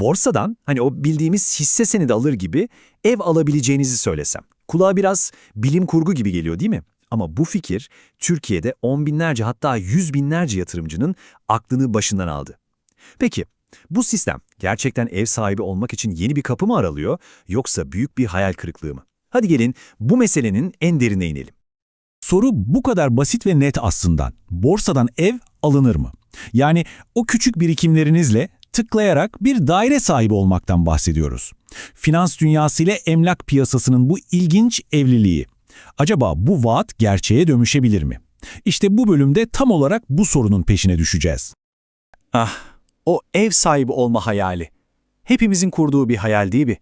Borsadan hani o bildiğimiz hisse senedi alır gibi ev alabileceğinizi söylesem. Kulağa biraz bilim kurgu gibi geliyor değil mi? Ama bu fikir Türkiye'de on binlerce hatta yüz binlerce yatırımcının aklını başından aldı. Peki bu sistem gerçekten ev sahibi olmak için yeni bir kapı mı aralıyor yoksa büyük bir hayal kırıklığı mı? Hadi gelin bu meselenin en derine inelim. Soru bu kadar basit ve net aslında. Borsadan ev alınır mı? Yani o küçük birikimlerinizle tıklayarak bir daire sahibi olmaktan bahsediyoruz. Finans dünyası ile emlak piyasasının bu ilginç evliliği. Acaba bu vaat gerçeğe dönüşebilir mi? İşte bu bölümde tam olarak bu sorunun peşine düşeceğiz. Ah, o ev sahibi olma hayali. Hepimizin kurduğu bir hayal değil mi?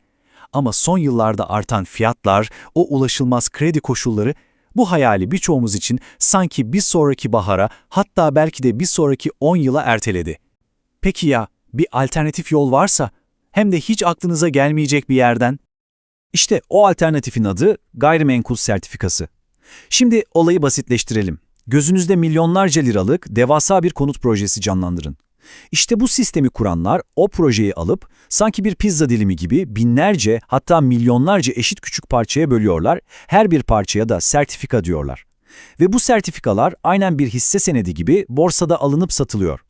Ama son yıllarda artan fiyatlar, o ulaşılmaz kredi koşulları bu hayali birçoğumuz için sanki bir sonraki bahara hatta belki de bir sonraki 10 yıla erteledi. Peki ya bir alternatif yol varsa hem de hiç aklınıza gelmeyecek bir yerden? İşte o alternatifin adı gayrimenkul sertifikası. Şimdi olayı basitleştirelim. Gözünüzde milyonlarca liralık devasa bir konut projesi canlandırın. İşte bu sistemi kuranlar o projeyi alıp sanki bir pizza dilimi gibi binlerce hatta milyonlarca eşit küçük parçaya bölüyorlar. Her bir parçaya da sertifika diyorlar. Ve bu sertifikalar aynen bir hisse senedi gibi borsada alınıp satılıyor.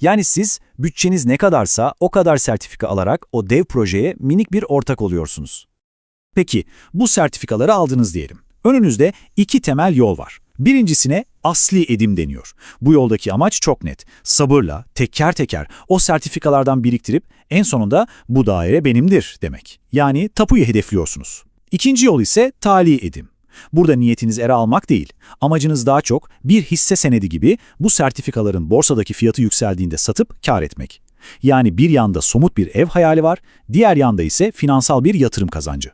Yani siz bütçeniz ne kadarsa o kadar sertifika alarak o dev projeye minik bir ortak oluyorsunuz. Peki bu sertifikaları aldınız diyelim. Önünüzde iki temel yol var. Birincisine asli edim deniyor. Bu yoldaki amaç çok net. Sabırla, teker teker o sertifikalardan biriktirip en sonunda bu daire benimdir demek. Yani tapuyu hedefliyorsunuz. İkinci yol ise tali edim. Burada niyetiniz ere almak değil. Amacınız daha çok bir hisse senedi gibi bu sertifikaların borsadaki fiyatı yükseldiğinde satıp kar etmek. Yani bir yanda somut bir ev hayali var, diğer yanda ise finansal bir yatırım kazancı.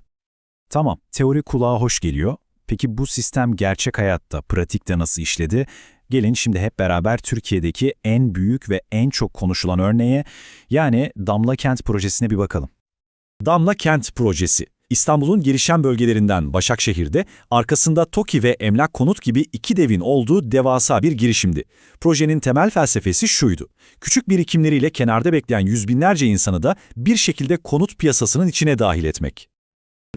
Tamam, teori kulağa hoş geliyor. Peki bu sistem gerçek hayatta, pratikte nasıl işledi? Gelin şimdi hep beraber Türkiye'deki en büyük ve en çok konuşulan örneğe, yani Damla Kent projesine bir bakalım. Damla Kent projesi, İstanbul'un gelişen bölgelerinden Başakşehir'de, arkasında TOKİ ve Emlak Konut gibi iki devin olduğu devasa bir girişimdi. Projenin temel felsefesi şuydu. Küçük birikimleriyle kenarda bekleyen yüz binlerce insanı da bir şekilde konut piyasasının içine dahil etmek.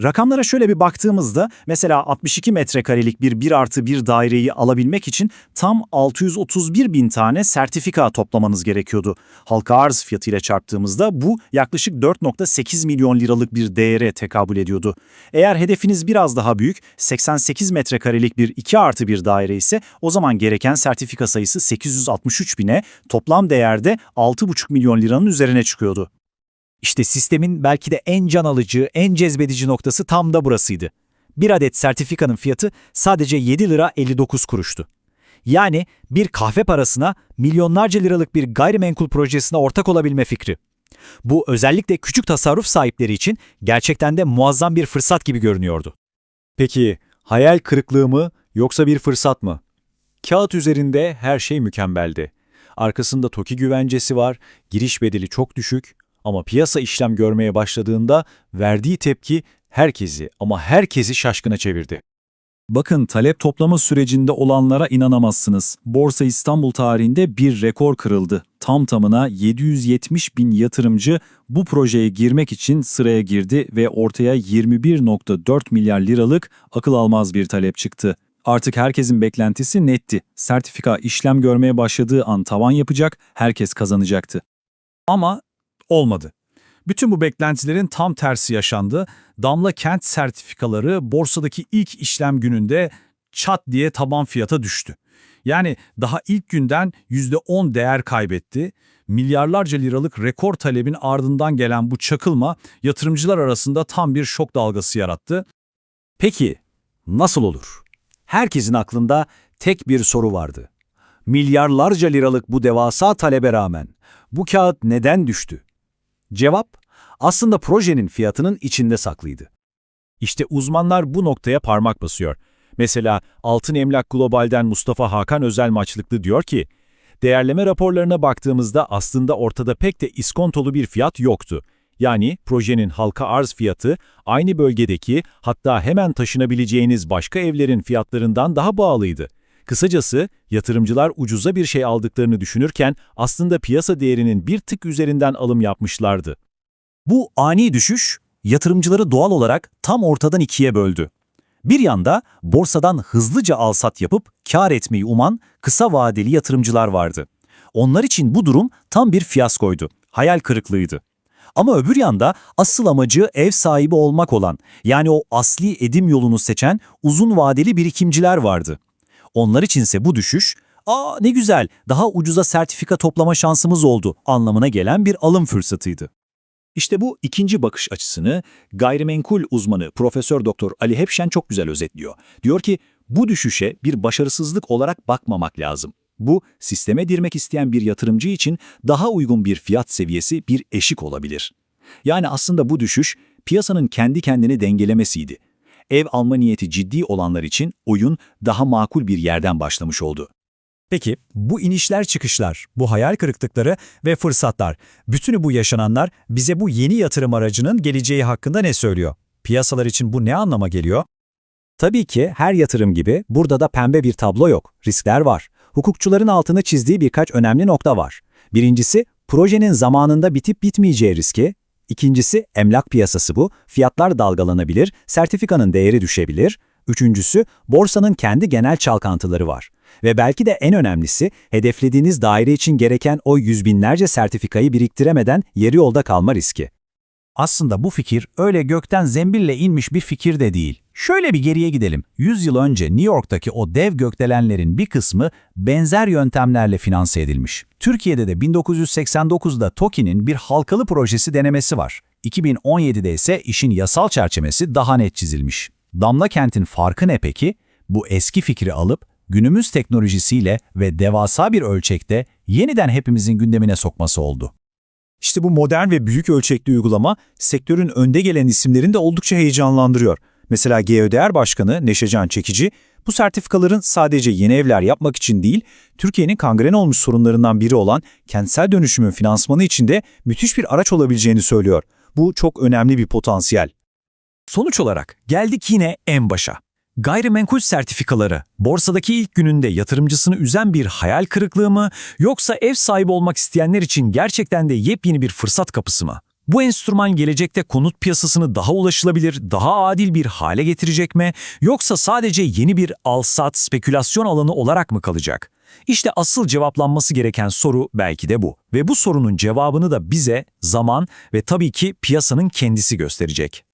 Rakamlara şöyle bir baktığımızda mesela 62 metrekarelik bir 1 artı 1 daireyi alabilmek için tam 631 bin tane sertifika toplamanız gerekiyordu. Halka arz fiyatıyla çarptığımızda bu yaklaşık 4.8 milyon liralık bir değere tekabül ediyordu. Eğer hedefiniz biraz daha büyük 88 metrekarelik bir 2 artı 1 daire ise o zaman gereken sertifika sayısı 863 bine toplam değerde 6,5 milyon liranın üzerine çıkıyordu. İşte sistemin belki de en can alıcı, en cezbedici noktası tam da burasıydı. Bir adet sertifikanın fiyatı sadece 7 lira 59 kuruştu. Yani bir kahve parasına milyonlarca liralık bir gayrimenkul projesine ortak olabilme fikri. Bu özellikle küçük tasarruf sahipleri için gerçekten de muazzam bir fırsat gibi görünüyordu. Peki hayal kırıklığı mı yoksa bir fırsat mı? Kağıt üzerinde her şey mükemmeldi. Arkasında TOKİ güvencesi var, giriş bedeli çok düşük, ama piyasa işlem görmeye başladığında verdiği tepki herkesi ama herkesi şaşkına çevirdi. Bakın talep toplama sürecinde olanlara inanamazsınız. Borsa İstanbul tarihinde bir rekor kırıldı. Tam tamına 770 bin yatırımcı bu projeye girmek için sıraya girdi ve ortaya 21.4 milyar liralık akıl almaz bir talep çıktı. Artık herkesin beklentisi netti. Sertifika işlem görmeye başladığı an tavan yapacak, herkes kazanacaktı. Ama olmadı. Bütün bu beklentilerin tam tersi yaşandı. Damla kent sertifikaları borsadaki ilk işlem gününde çat diye taban fiyata düştü. Yani daha ilk günden %10 değer kaybetti. Milyarlarca liralık rekor talebin ardından gelen bu çakılma yatırımcılar arasında tam bir şok dalgası yarattı. Peki nasıl olur? Herkesin aklında tek bir soru vardı. Milyarlarca liralık bu devasa talebe rağmen bu kağıt neden düştü? Cevap, aslında projenin fiyatının içinde saklıydı. İşte uzmanlar bu noktaya parmak basıyor. Mesela Altın Emlak Global'den Mustafa Hakan Özel Maçlıklı diyor ki, değerleme raporlarına baktığımızda aslında ortada pek de iskontolu bir fiyat yoktu. Yani projenin halka arz fiyatı aynı bölgedeki hatta hemen taşınabileceğiniz başka evlerin fiyatlarından daha bağlıydı. Kısacası yatırımcılar ucuza bir şey aldıklarını düşünürken aslında piyasa değerinin bir tık üzerinden alım yapmışlardı. Bu ani düşüş yatırımcıları doğal olarak tam ortadan ikiye böldü. Bir yanda borsadan hızlıca alsat yapıp kar etmeyi uman kısa vadeli yatırımcılar vardı. Onlar için bu durum tam bir fiyaskoydu, hayal kırıklığıydı. Ama öbür yanda asıl amacı ev sahibi olmak olan, yani o asli edim yolunu seçen uzun vadeli birikimciler vardı. Onlar içinse bu düşüş, ''Aa ne güzel, daha ucuza sertifika toplama şansımız oldu.'' anlamına gelen bir alım fırsatıydı. İşte bu ikinci bakış açısını gayrimenkul uzmanı Profesör Doktor Ali Hepşen çok güzel özetliyor. Diyor ki bu düşüşe bir başarısızlık olarak bakmamak lazım. Bu sisteme girmek isteyen bir yatırımcı için daha uygun bir fiyat seviyesi bir eşik olabilir. Yani aslında bu düşüş piyasanın kendi kendini dengelemesiydi. Ev alma niyeti ciddi olanlar için oyun daha makul bir yerden başlamış oldu. Peki bu inişler çıkışlar, bu hayal kırıklıkları ve fırsatlar, bütünü bu yaşananlar bize bu yeni yatırım aracının geleceği hakkında ne söylüyor? Piyasalar için bu ne anlama geliyor? Tabii ki her yatırım gibi burada da pembe bir tablo yok. Riskler var. Hukukçuların altını çizdiği birkaç önemli nokta var. Birincisi, projenin zamanında bitip bitmeyeceği riski. İkincisi, emlak piyasası bu. Fiyatlar dalgalanabilir, sertifikanın değeri düşebilir. Üçüncüsü, borsanın kendi genel çalkantıları var. Ve belki de en önemlisi, hedeflediğiniz daire için gereken o yüz binlerce sertifikayı biriktiremeden yarı yolda kalma riski. Aslında bu fikir öyle gökten zembille inmiş bir fikir de değil. Şöyle bir geriye gidelim. 100 yıl önce New York'taki o dev gökdelenlerin bir kısmı benzer yöntemlerle finanse edilmiş. Türkiye'de de 1989'da TOKİ'nin bir halkalı projesi denemesi var. 2017'de ise işin yasal çerçevesi daha net çizilmiş. Damla kentin farkı ne peki? Bu eski fikri alıp günümüz teknolojisiyle ve devasa bir ölçekte yeniden hepimizin gündemine sokması oldu. İşte bu modern ve büyük ölçekli uygulama sektörün önde gelen isimlerini de oldukça heyecanlandırıyor. Mesela GEODR Başkanı Neşecan Çekici, bu sertifikaların sadece yeni evler yapmak için değil, Türkiye'nin kangren olmuş sorunlarından biri olan kentsel dönüşümün finansmanı için de müthiş bir araç olabileceğini söylüyor. Bu çok önemli bir potansiyel. Sonuç olarak geldik yine en başa. Gayrimenkul sertifikaları borsadaki ilk gününde yatırımcısını üzen bir hayal kırıklığı mı yoksa ev sahibi olmak isteyenler için gerçekten de yepyeni bir fırsat kapısı mı? Bu enstrüman gelecekte konut piyasasını daha ulaşılabilir, daha adil bir hale getirecek mi yoksa sadece yeni bir al-sat spekülasyon alanı olarak mı kalacak? İşte asıl cevaplanması gereken soru belki de bu. Ve bu sorunun cevabını da bize zaman ve tabii ki piyasanın kendisi gösterecek.